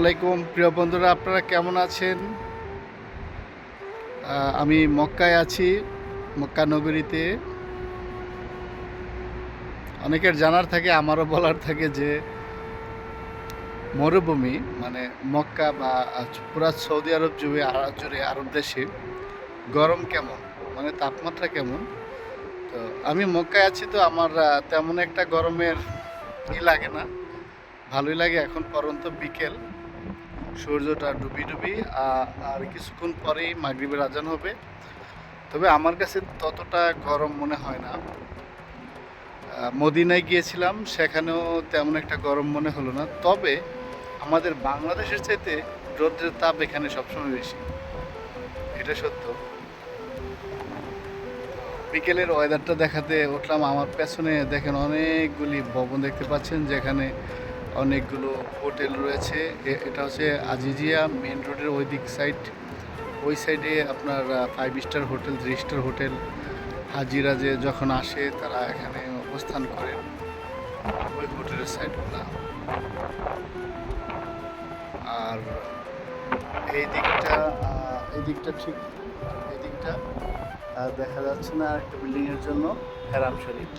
আলাইকুম। প্রিয় বন্ধুরা, আপনারা কেমন আছেন? আমি মক্কায় আছি, মক্কা নগরীতে। অনেকের জানার থাকে, আমারও বলার থাকে যে মরুভূমি মানে মক্কা বা পুরা সৌদি আরব জুড়ে জুড়ে আরব দেশে গরম কেমন? মানে তাপমাত্রা কেমন? তো আমি মক্কায় আছি তো আমার তেমন একটা গরমের ই লাগে না। ভালোই লাগে এখন পরন্ত বিকেল। সূর্যটা ডুবি ডুবি আর কিছুক্ষণ পরেই মাগরিবের আজান হবে। তবে আমার কাছে ততটা গরম মনে হয় না। মদিনায় গিয়েছিলাম, সেখানেও তেমন একটা গরম মনে হলো না। তবে আমাদের বাংলাদেশের চাইতে রৌদ্রের তাপ এখানে সবসময় বেশি। এটা সত্য। বিকেলের ওয়েদারটা দেখাতে উঠলাম, আমার পেছনে দেখেন অনেকগুলি ভবন দেখতে পাচ্ছেন, যেখানে অনেকগুলো হোটেল রয়েছে। এটা হচ্ছে আজিজিয়া মেন রোডের ওই দিক সাইড। ওই সাইডে আপনার five star hotel three star hotel. হাজিরা যে যখন আসে, তারা এখানে অবস্থান করে। ওই হোটেলের সাইডগুলো। আর এই দিকটা এই দিকটা ঠিক, এই দিকটা দেখা যাচ্ছে না একটা বিল্ডিংয়ের জন্য। হেরাম শরীফ।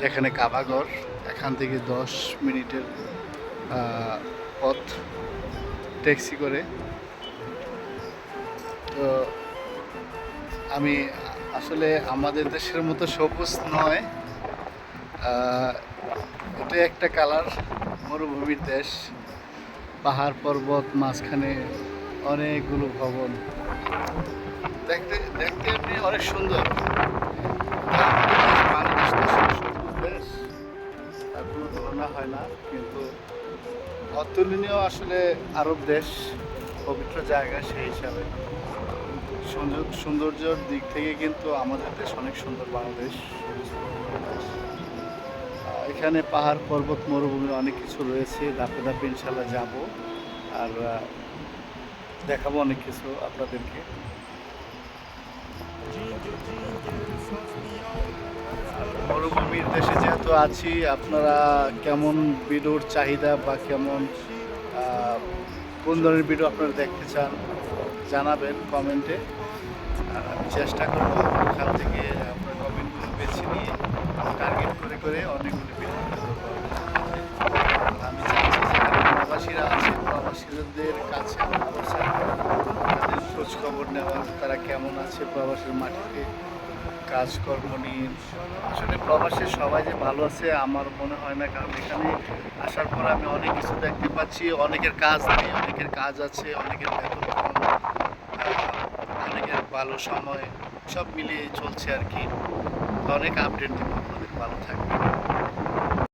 যেখানে কাবাগর, এখান থেকে দশ মিনিটের পথ, ট্যাক্সি করে। তো আমি আসলে আমাদের দেশের মতো সবুজ নয়। এটা একটা কালার, মরুভূমির দেশ। পাহাড় পর্বত মাঝখানে অনেকগুলো ভবন। দেখতে দেখতে এমনি অনেক সুন্দর। অতুলনীয় আসলে আরব দেশ, পবিত্র জায়গা সেই হিসাবে। সুন্দর সৌন্দর্যর দিক থেকে কিন্তু আমাদের দেশ অনেক সুন্দর, বাংলাদেশ। এখানে পাহাড়, পর্বত, মরুভূমি অনেক কিছু রয়েছে। ধাপে ধাপে ইনশাল্লাহ যাব। আর দেখাবো অনেক কিছু আপনাদেরকে। মরুভূমির দেশে যেহেতু আছি। আপনারা কেমন ভিডিওর চাহিদা বা কেমন কোন ধরনের ভিডিও আপনারা দেখতে চান জানাবেন কমেন্টে চেষ্টা করব ওখান থেকে আপনার কমেন্টগুলো বেছে নিয়ে টার্গেট করে করে অনেকগুলো ভিডিও আমি চাচ্ছি প্রবাসীরা আছে, প্রবাসীদের কাছে তাদের খোঁজ খবর নেওয়া তারা কেমন আছে প্রবাসীর মাটিতে? কাজকর্ম নিয়ে। আসলে প্রবাসে সবাই যে ভালো আছে, আমার মনে হয় না। কারণ এখানে আসার পর আমি অনেক কিছু দেখতে পাচ্ছি। অনেকের কাজ নেই, অনেকের কাজ আছে, অনেকের বেতন অনেকের ভালো সময়, সব মিলিয়ে চলছে আর কি। অনেক আপডেট দিব, আপনাদের ভালো থাকবে